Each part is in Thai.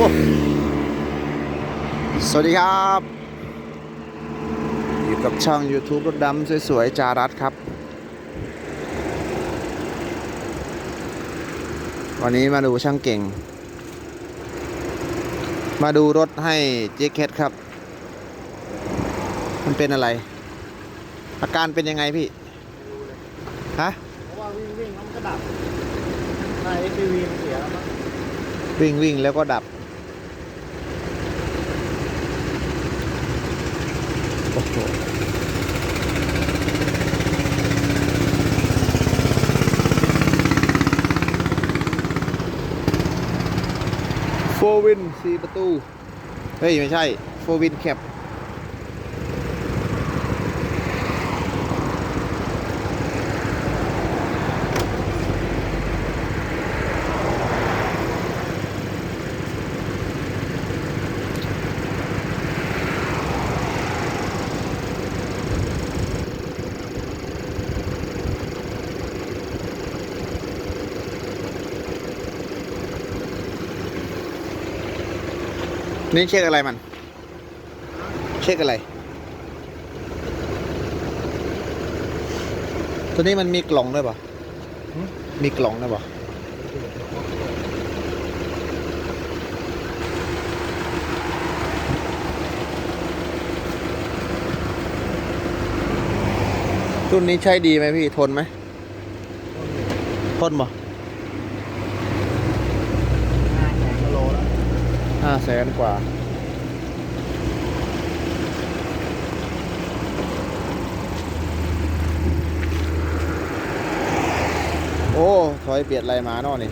อ้สวัสดีครับ อยู่กับช่อง YouTube รถดำสวยๆ จารัสครับ วันนี้มาดูช่างเก่ง มาดูรถให้เจ๊เคทครับ มันเป็นอะไร อาการเป็นยังไงพี่ ฮะเพราะว่าวิ่งวิ่งแล้วมันก็ดับในเอทีวีมันเสียแล้วมั้งวิ่งวิ่งแล้วก็ดับ โฟวินสี่ประตู เฮ้ย ไม่ใช่ โฟวินแคป นี่เช็คอะไรมัน เช็คอะไร ตัวนี้มันมีกล่องด้วยปะมีกล่องด้วยปะรุ่นนี้ใช้ดีไหมพี่ ทนไหม ทนปะ ห้าแสนกิโลแล้ว ห้าแสนกว่า โอ้ถอยเปลี่ยนอะไรมาเนอนี่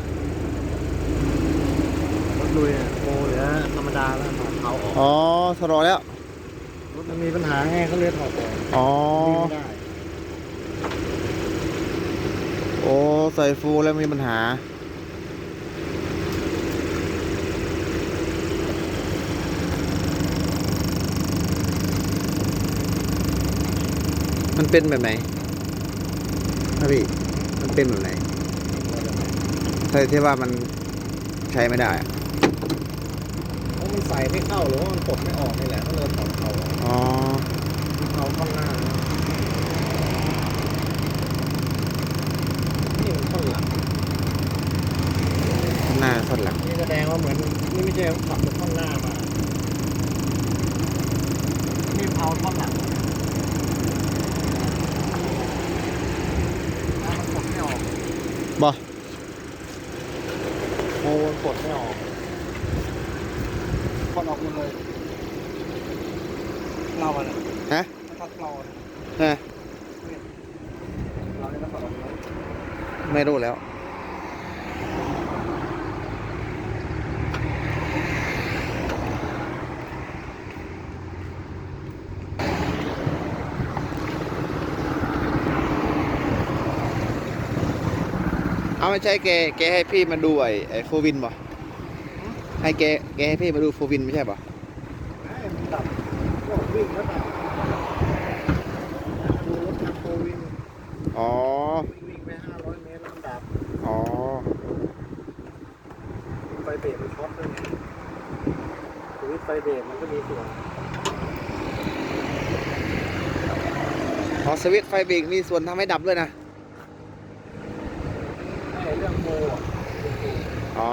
รถลุยอะโมเหลือธรรมดาแล้วถอดเขาออกอ๋อสรอแล้ว รถมันมีปัญหาไงเขาเลยถอดออกอ๋อ วิ่งไม่ได้โอ้ ใส่ฟูลแล้วมีปัญหา มันเป็นแบบไหนครับพี่ มันเป็นแบบไหน ใช่ที่ว่ามันใช้ไม่ได้อะเพราะมันใส่ไม่เข้าหรือว่ามันกดไม่ออกนี่แหละก็เลยถอดเขาออกอ๋อ เขาข้างหน้านะนี่มันข้างหลัง ข้างหน้าท่อนหลัง นี่แสดงว่าเหมือนนี่ไม่ใช่ขับจากข้างหน้ามานี่เอาข้างหลังแล้วมันกดไม่ออก บอ โอ้มันกด ไม่ออกกดออกหมดเลยเราอะเนี่ยฮะทักเราเนี่ยฮะเราเนี่ยก็กดออกหมดเลยไม่รู้แล้วเอาไม่ใช่แก แกให้พี่มาดูไอ้ไอ้โฟวินบ่ ให้แกแกให้พี่มาดูโฟวินไม่ใช่ป่ะไอ้มันดับพวกวิ่งแล้วดับดูรถทางโควินอ๋อ วิ่งไปห้าร้อยเมตรแล้วมันดับอ๋อ ไฟเบรกมันช็อตด้วยไงสวิตช์ไฟเบรกมันก็มีส่วนอ๋อสวิตช์ไฟเบรกมีส่วนทำให้ดับด้วยนะไอ้เรื่องโมอะอ๋อ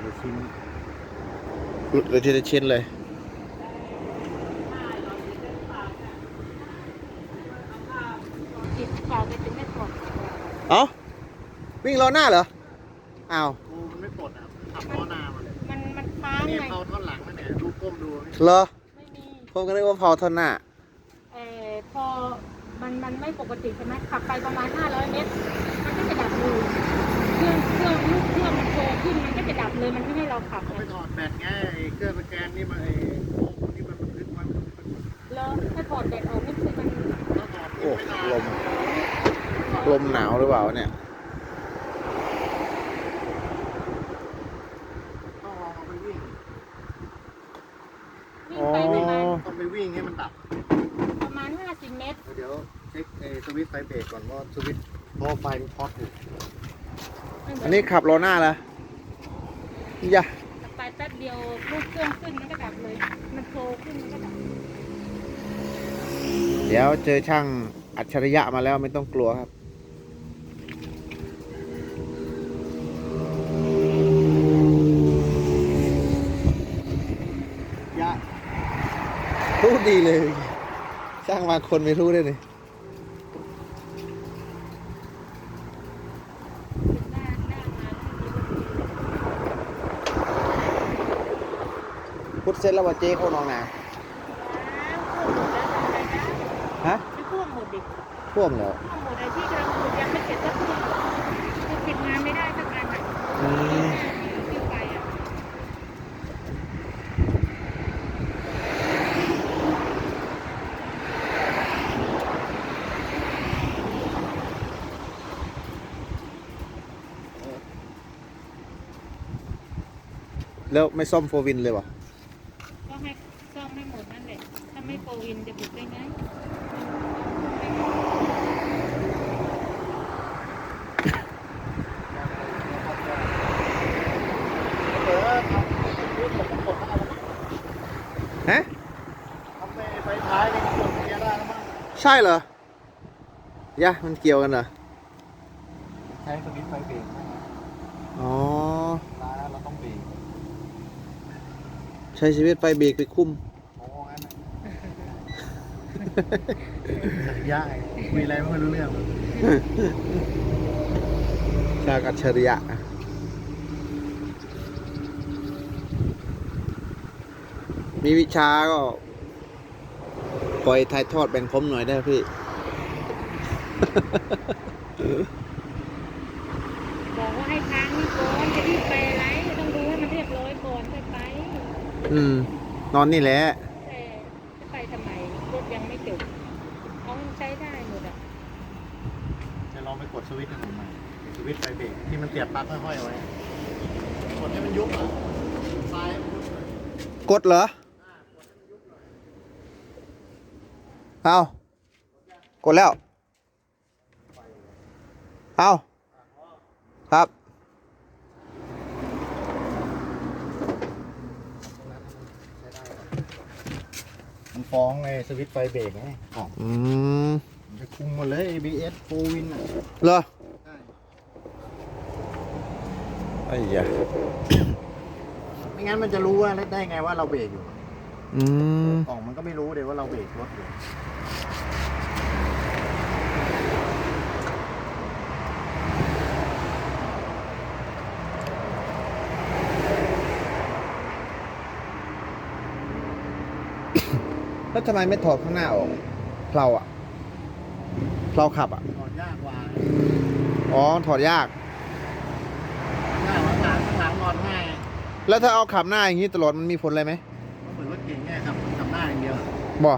เดี๋ยว ชิ้นหลุดเลยทีละชิ้นเลยติดต่อไปถึงไม่กดเอ้าวิ่งล้อหน้าเหรออ้าวโมมันไม่ปลดอะขับล้อหน้ามาเลยมันมันค้างนี่ไงเขาท่อนหลังนั่นเนี่ยดูก้มดูนี่เหรอไม่มีผมก็นึกว่าเผาท่อนหน้าเออพอมันมันไม่ปกติใช่ไหมขับไปประมาณ500เมตรมันก็จะดับเลย เครื่องเครื่องลูกเครื่องมันโตขึ้นมันก็จะดับเลยมันไม่ให้เราขับเขาไปถอดแบตไงไอ้เครื่องสแกนนี่มาไอ้โมนี่มันบันทึกไว้มันต้องไปกดแล้วถ้าถอดแบตออกนี่คือมันแล้วถอดโอ้ลมลมหนาวหรือเปล่าเนี่ยต้องลองเอาไปวิ่งวิ่งไปประมาณต้องไปวิ่งให้มันดับ ประมาณ50เมตร เดี๋ยวเช็คไอ้สวิตช์ไฟเบรกก่อนว่าสวิตช์เพราะว่าไฟมันช็อตอยู่ อันนี้ขับรอหน้าเหรออย่าขับไปแป๊บเดียวลูกเครื่องขึ้นมันก็ดับเลย มันโทรขึ้นมันก็ดับ เดี๋ยวเจอช่างอัจฉริยะมาแล้วไม่ต้องกลัวครับยะรู้ดีเลย ช่างมาคนไม่รู้ได้เลย หน้าหน้ามา พุทธเสร็จแล้วว่าเจ๊เขานองนาฮะไม่พ่วงหมดดิท่วมแล้วพ่วงหมดไอ้ที่กำลังขุดยังไม่เสร็จสักทีคือปิดงานไม่ได้สักงานอะอืมที่ไปอะแล้วไม่ซ่อมโฟวินเลยวะ ก็ให้ซ่อมให้หมดนั่นแหละ ถ้าไม่โปรวินจะบุกได้ไงเออทำรูปผมกดได้แล้วมั้งฮะทำไปไฟท้ายนี่กดเกียร์ได้แล้วมั้งใช่เหรอยะมันเกี่ยวกันเหรอ ใช้สวิตช์ไฟเบรกนะอ๋อร้านเราต้องเบรก ใช้ชีวิตไฟเบรกไปคุ้มโอ้งั้นน่ะ สัญญาไงคุยอะไรไม่รู้เรื่องช่างอัจฉริยะมีวิชาก็ ปล่อยถ่ายทอดแบ่งคมหน่อยได้ไหมพี่บอกว่าให้ทางนี่ก่อนจะรีบไปอะไรต้องดูให้มันเรียบร้อยก่อนค่อยไป อืม นอนนี่แหละแต่จะไปทำไมรถยังไม่จบเขามันใช้ได้หมดอะ จะลอง ไปกดสวิตช์ให้ผมหน่อยสวิตช์ไฟเบรกที่มันเสียบปลั๊กห้อยๆเอาไว้กดให้มันยุบอะซ้ายให้มันยุบหน่อยกดเหรอเอากดแล้ว เอาครับ มันฟ้องไอ้สวิตช์ไฟเบรกไงอ๋ออืมมัน จะคุมหมดเลย ABS โฟวินอะเหรอใช่ไอ้ยะไม่งั้นมันจะรู้ว่าได้ไงว่าเราเบรกอยู่อืมกล่องมันก็ไม่รู้เลยว่าเราเบรกรถอยู่แล้วทำไมไม่ถอดข้างหน้าออกเพลาอะ เพลาขับอะ ถอดยากกว่าอ๋อ ถอดยากง่ายข้างหลังข้างหลังนอนง่ายแล้วถ้าเอาขับหน้าอย่างนี้ตลอดมันมีผลอะไรไหมเหมือนรถเก่งแง่ครับทำหน้าอย่างเดียวบ่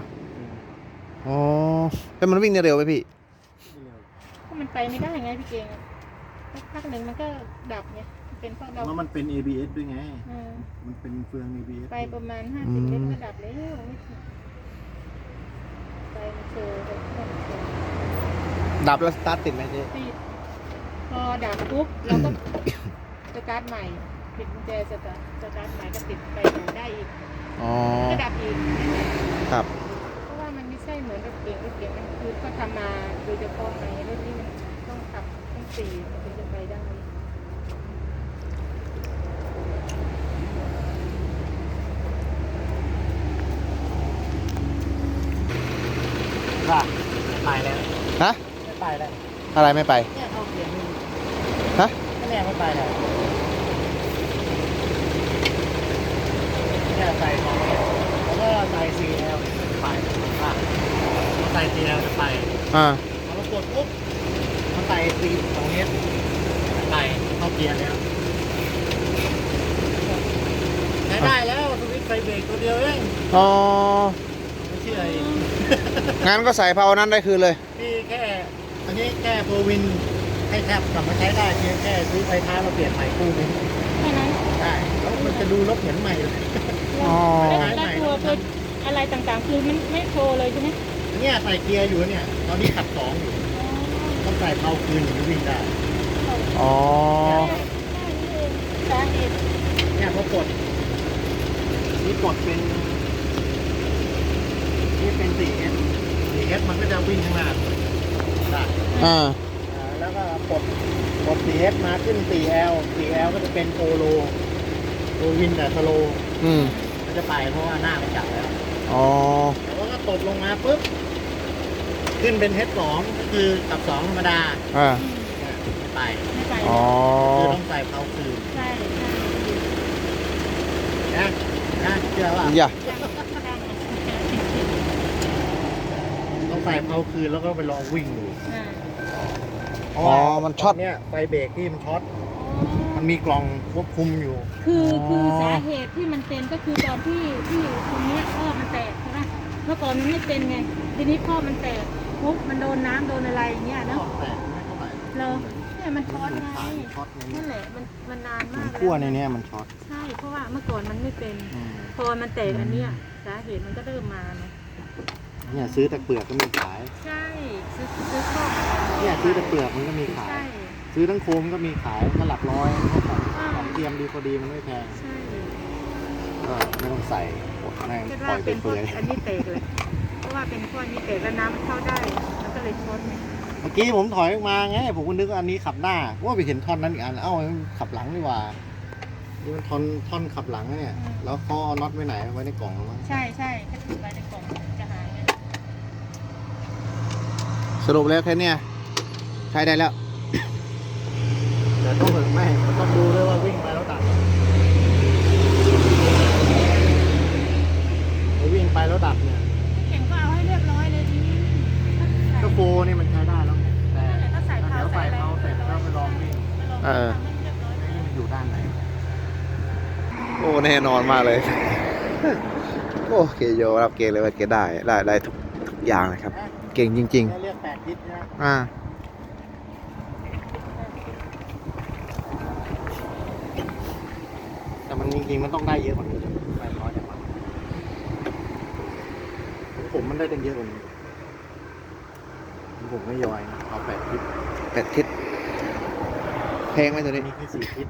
อ๋อแล้วมันวิ่งได้เร็วไหมพี่ ก็มันไปไม่ได้ไงพี่เก่งอะสักพักหนึ่งมันก็ดับไงมันเป็นเพราะเราเพราะมันเป็น ABS ด้วยไง เออมันเป็นเฟือง ABS ไปประมาณห้าอืสิบมเมตรก็ดับแล้วไม่ถึงไปมันโชว์ไปมันโชว์ ดับแล้วสตาร์ทติดไหมเจ๊ติดพอดับปุ๊บเราก็สตาร์ทใหม่ปิดกุญแจสตาร์ทสตาร์ทใหม่ก็ติดไปต่อได้อีกอ๋อ ก็ดับอีกครับ เพราะว่ามันไม่ใช่เหมือนรถเก๋งรถเก๋งมันคือเขาทำมาโดยเฉพาะไงรถนี้มันต้องขับต้องสี่มันถึงจะไปได้ค่ะไปแล้วฮะ ไม่ไปแล้วอะไรไม่ไปเนี่ยเข้าเกียร์นี่ฮะก็เนี่ยไม่ไปแล้วเนี่ยใส่ของเนี่ยแล้วก็ใส่ CL ไปอะใส่ CL จะไปอ่าพอเรากดปุ๊บมันใส่ซีสองเมตรไปเข้าเกียร์แล้วใช้ได้แล้วสวิตช์ไฟเบรกตัวเดียวเองอ๋อไม่เชื่ออีกงั้นก็ใส่เพานั้นได้คืนเลยที่แค่ อันนี้แก้โปรวินให้แทบกลับมาใช้ได้เพียงแค่ซื้อไฟท้ามาเปลี่ยนใหม่คู่นึงแค่นั้นใช่แล้วมันจะดูรถเหมือนใหม่เลยอ๋อ แล้วแล้วตัวตัวอะไรต่างๆ คือมันไม่โชว์เลยใช่ไหมเนี่ยใส่เกียร์อยู่เนี่ยตอนนี้ขับสองอยู่ต้องใส่เพาคืนถึงจะวิ่งได้อ๋อเนี่ยพอกดนี่กดเป็นนี่เป็นสีเอ็นสีเอสมันก็จะวิ่งข้างหน้า อ่าอ่าแล้วก็กดกด 4S มาขึ้น 4L 4L ก็จะเป็นโปโลโลวินแต่สโลอืมมันจะไปเพราะว่าหน้ามันจับแล้วอ๋อแล้วก็ตบลงมาปุ๊บขึ้นเป็น H2 ก็คือกับ 2 ธรรมดาอ่าเนี่ยไม่ไปไม่ไปอ๋อคือต้องใส่เพาคืนใช่ใช่นะนะเชื่อว่า อย่า ใช่ ใช่ต้องใส่เพาคืนแล้วก็ไปลองวิ่งดูอ่าเพราะอ๋อว่ามันช็อต เนี่ยไฟเบรกที่มันช็อต มันมีกล่องควบคุมอยู่ คือคือสาเหตุที่มันเป็นก็คือตอนที่ที่ตรงเนี้ยท่อมันแตกใช่ไหมเมื่อก่อนมันไม่เป็นไงทีนี้ท่อมันแตกปุ๊บมันโดนน้ำโดนอะไรอย่างเงี้ยเนาะแต่ไม่เท่าไหร่เราเนี่ยมันช็อตไงช็อตในนี้นั่นแหละมันมันนานมากขั้วในเนี้ยมันช็อตใช่เพราะว่าเมื่อก่อนมันไม่เป็น อืม พอมันแตกอันเนี้ยสาเหตุมันก็เริ่มมาเนอะ เนี่ยซื้อแต่เปลือกก็มีขาย ใช่ซื้อซื้อข้อเนี่ยซื้อแต่เปลือกมันก็มีขาย ใช่ ซื้อทั้งโคมก็มีขายก็หลักร้อยเพราะของของเทียมดีพอดีมันไม่แพง ใช่ก็ไม่ต้องใส่แม่งคิดปล่ว่าอยไปเป็นเพเปื่ราะอยอันนี้แตกเลยเพราะว่าเป็นเพราะอันนี้แตกแล้วน้ำมันเข้าได้มันก็เลยช็อตไงเมื่อกี้ผมถอยออกมาไงผมก็นึกว่าอันนี้ขับหน้าว่าไปเห็นท่อนนั้นอีกอันเอ้ามันขับหลังดีกว่านี่มันท่อนท่อนขับหลังนะเนี่ย แล้วเขาเอาน็อตไว้ไหนไว้ในกล่องแล้วมั้งใช่ใช่ถ้าถือไว้ในกล่องจะหายไง สรุปแล้วแค่เนี้ยใช้ได้แล้ว แต่ต้องเหมือนไม่มันต้องดูด้วยว่าวิ่งไปแล้วดับไอ้วิ่งไปแล้วดับเนี่ยเก่งก็เอาให้เรียบร้อยเลยทีนี้ก็โฟนี่มันใช้ได้แล้วไงแต่ถ้าใส่ถ้าเท้าเดี๋ยวใส่เขาเสร็จแล้วไปลองวิ่งเออนี่มันอยู่ด้านไหน โอ้ แน่นอนมากเลย โอ้เกโยรับเก่งเลยว่าเกได้ได้ได้ทุกทุกอย่างเลยครับ เก่งจริง เรียกแปดทิศนะๆ อ่า แต่มันจริงๆมันต้องได้เยอะกว่านี้แปดร้อยแต่ว่าของผมมันได้ตั้งเยอะกว่านี้ของผมไม่ย่อยนะเอาแปดทิศแปดทิศแพงไหมตัวอันี้นนี้แค่สี่ทิศ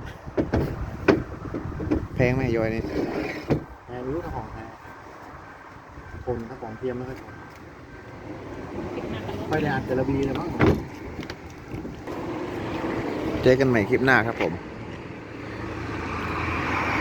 แพงไหมยอยนี่แพงรู้ถ้าของแท้คนถ้าของเทียมไม่ค่อยทน ไม่ได้อัดแต่ละบีเลยมั้งเจอกันใหม่คลิปหน้าครับผม